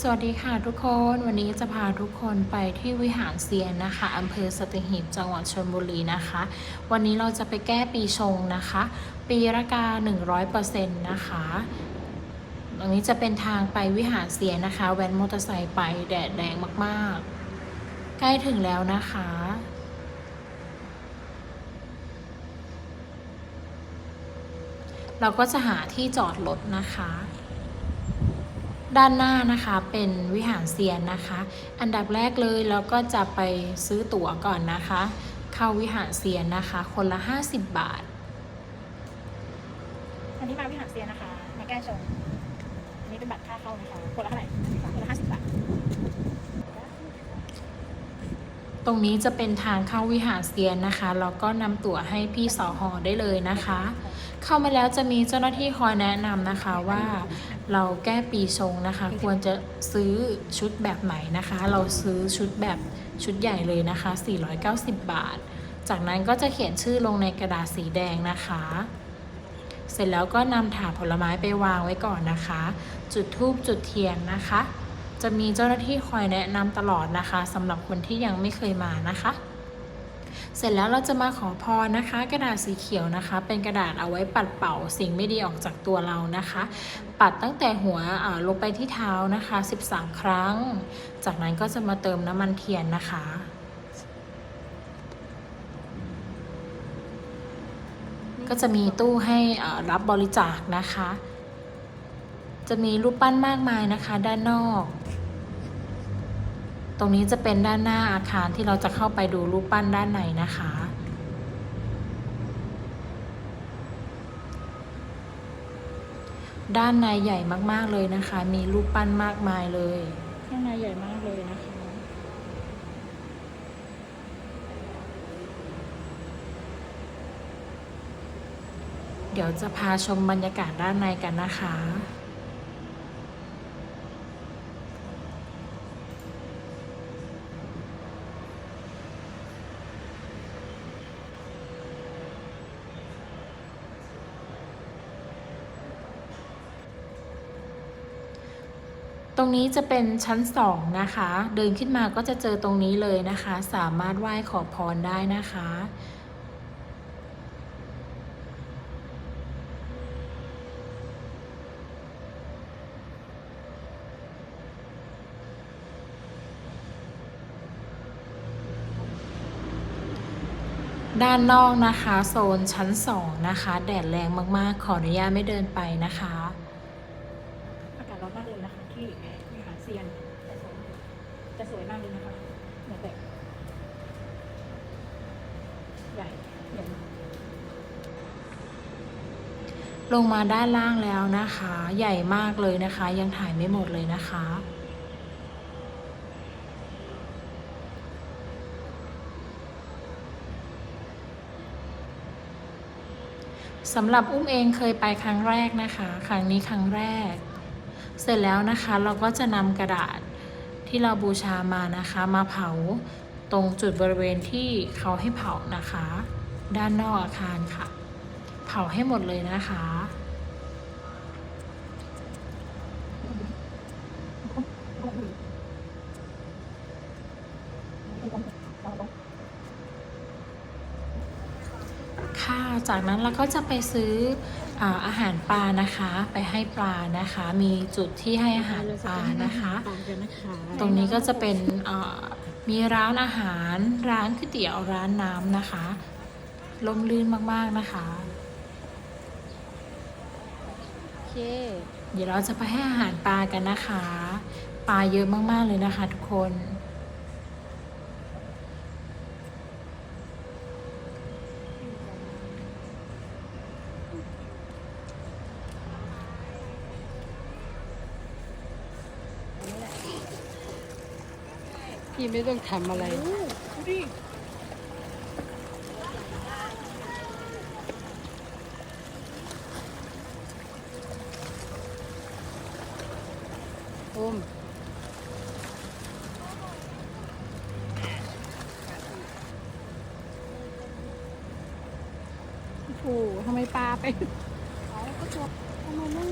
สวัสดีค่ะทุกคนวันนี้จะพาทุกคนไปที่วิหารเซียนนะคะอำเภอสตึหีบจังหวัดชลบุรีนะคะ วันนี้เราจะไปแก้ปีชงนะคะ ปีละกา 100%นะคะตรงนี้จะเป็นทางไปวิหารเซียนนะคะ แว้นมอเตอร์ไซค์ไปแดดแดงมากๆ ใกล้ถึงแล้วนะคะเราก็จะหาที่จอดรถนะคะ ด้านหน้านะคะเป็นวิหารเซียนนะคะ อันดับแรกเลยเราก็จะไปซื้อตั๋วก่อนนะคะ เข้าวิหารเซียนนะคะ คนละ 50 บาทวันนี้มาวิหารเซียนนะคะ มาแก้ชงอันนี้เป็นบัตรค่าเข้านะคะคนละเท่าไหร่คนละห้าสิบบาท ตรงนี้จะเป็นทางเข้าวิหารเซียนนะคะแล้วก็นำตั๋วให้พี่สอหอได้เลยนะคะ เข้ามาแล้วจะมีเจ้าหน้าที่คอยแนะนำนะคะว่าเราแก้ปีชงนะคะ ควรจะซื้อชุดแบบไหนนะคะ เราซื้อชุดแบบชุดใหญ่เลยนะคะ 490 บาท จากนั้นก็จะเขียนชื่อลงในกระดาษสีแดงนะคะ เสร็จแล้วก็นำถาดผลไม้ไปวางไว้ก่อนนะคะ จุดธูปจุดเทียนนะคะ จะมีเจ้าหน้าที่คอยแนะนำตลอดนะคะสำหรับคนที่ยังไม่เคยมานะคะเสร็จแล้วเราจะมาขอพรนะคะ กระดาษสีเขียวนะคะ เป็นกระดาษเอาไว้ปัดเป่าสิ่งไม่ดีออกจากตัวเรานะคะ ปัดตั้งแต่หัวลงไปที่เท้านะคะ 13 ครั้ง จากนั้นก็จะมาเติมน้ำมันเทียนนะคะก็จะมีตู้ให้รับบริจาคนะคะ จะมีรูปปั้นมากมายนะคะด้านนอก รงนี้จะเป็นด้านหน้าอาคารที่เราจะเข้าไปดูรูปปั้นด้านในนะคะ ด้านในใหญ่มากๆเลยนะคะ มีรูปปั้นมากมายเลย ข้างในใหญ่มากเลยนะคะ เดี๋ยวจะพาชมบรรยากาศด้านในกันนะคะ ตรงนี้จะเป็นชั้นสองนะคะ เดินขึ้นมาก็จะเจอตรงนี้เลยนะคะ สามารถไหว้ขอพรได้นะคะ ด้านนอกนะคะ โซนชั้นสองนะคะ แดดแรงมากๆ ขออนุญาตไม่เดินไปนะคะ อากาศร้อนมากเลยนะคะ ที่วิหารเซียน จะสวยมากเลยนะคะเหมือนแบบใหญ่ใหญ่ลงมาด้านล่างแล้วนะคะ ใหญ่มากเลยนะคะ ยังถ่ายไม่หมดเลยนะคะสำหรับอุ้มเองเคยไปครั้งแรกนะคะ ครั้งนี้ครั้งแรก เสร็จแล้วนะคะเราก็จะนำกระดาษที่เราบูชามานะคะ มาเผาตรงจุดบริเวณที่เขาให้เผานะคะ ด้านนอกอาคารค่ะ เผาให้หมดเลยนะคะ ค่ะ จากนั้นเราก็จะไปซื้ออาอาหารปลานะคะ ไปให้ปลานะคะ มีจุดที่ให้อาหารปลานะคะตามกันนะคะตรงนี้ก็จะเป็นเอ่อมีร้านอาหารร้านก๋วยเตี๋ยวร้านน้ำนะคะลมลื่นมากๆนะคะโอเคเดี๋ยวเราจะไปให้อาหารปลากันนะคะ ปลาเยอะมากๆเลยนะคะทุกคน พี่ไม่ต้องทำอะไรโอ้ดูดิโอมโอ้โหทำไมปลาไปเอาก็จบทำไมไม่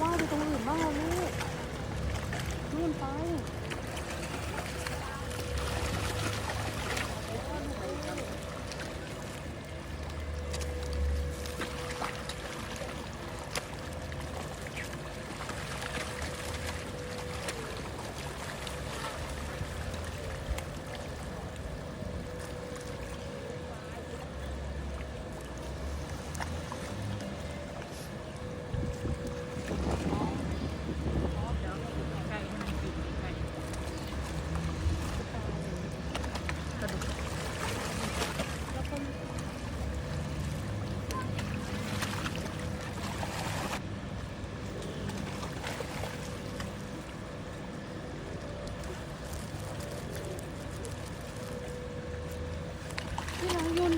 ว่ายไปตรงอื่นบ้างล่ะลูกนไป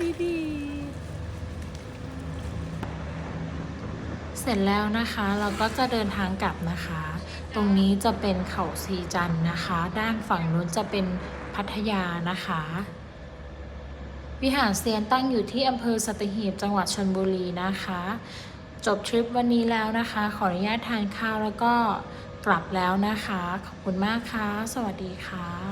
ที่ ดีเสร็จแล้วนะคะเราก็จะเดินทางกลับนะคะ ตรงนี้จะเป็นเขาสีจันนะคะ ด้านฝั่งนู้นจะเป็นพัทยานะคะ วิหารเซียนตั้งอยู่ที่อำเภอสัตหีบจังหวัดชลบุรีนะคะ จบทริปวันนี้แล้วนะคะ ขออนุญาตทานข้าวแล้วก็กลับแล้วนะคะ ขอบคุณมากค่ะ สวัสดีค่ะ